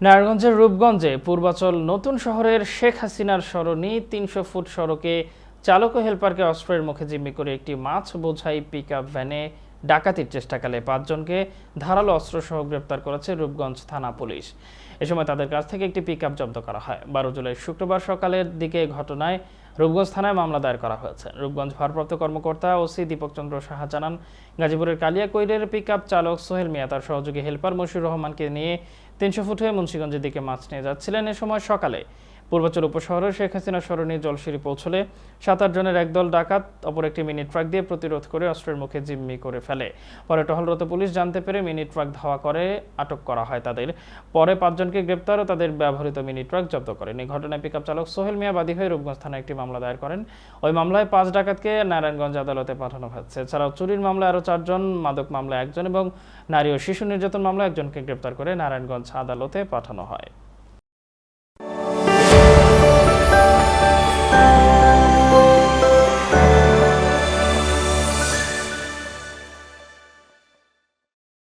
নারায়ণগঞ্জের রূপগঞ্জে পূর্বাচল নতুন শহরের শেখ হাসিনার সরণি তিনশো ফুট সড়কে চালক ও হেলপারকে অস্ত্রের মুখে জিম্মি করে একটি মাছ বোঝাই পিক ভ্যানে ডাকাতির চেষ্টাকালে পাঁচজনকে ধারালো অস্ত্র অস্ত্রসহ গ্রেপ্তার করেছে রূপগঞ্জ থানা পুলিশ। এ সময় তাদের কাছ থেকে একটি পিক জব্দ করা হয়। বারো জুলাই শুক্রবার সকালের দিকে ঘটনায় রূপগঞ্জ থানায় মামলা দায়ের করা হয়েছে। রূপগঞ্জ ভারপ্রাপ্ত কর্মকর্তা ওসি দীপক চন্দ্র সাহা জানান, গাজীপুরের কালিয়াকৈরের পিক চালক সোহেল মিয়া তার সহযোগী হেলপার মশিউর রহমানকে নিয়ে তিনশো ফুট হয়ে মুন্সিগঞ্জের দিকে মাছ নিয়ে যাচ্ছিলেন। এ সময় সকালে পূর্বাচল উপশহরের শেখ হাসিনা সরণি জলসিঁড়ি পৌঁছলে সাত আট জনের একদল ডাকাত, অপর একটি মিনি ট্রাক দিয়ে প্রতিরোধ করে অস্ত্রের মুখে জিম্মি করে ফেলে। পরে টহলরত পুলিশ জানতে পেরে মিনি ট্রাক ধাওয়া করে, আটক করা হয় তাদের। পরে পাঁচজনকে গ্রেপ্তার ও তাদের ব্যবহৃত মিনি ট্রাক জব্দ করেন এই ঘটনায় পিকআপ চালক সোহেল মিয়া বাদী হয়ে রূপগঞ্জ থানায় একটি মামলা দায়ের করেন। ওই মামলায় পাঁচ ডাকাতকে নারায়ণগঞ্জ আদালতে পাঠানো হয়েছে। এছাড়াও চুরির মামলায় আরও চারজন, মাদক মামলায় একজন এবং নারী ও শিশু নির্যাতন মামলায় একজনকে গ্রেপ্তার করে নারায়ণগঞ্জ আদালতে পাঠানো হয়।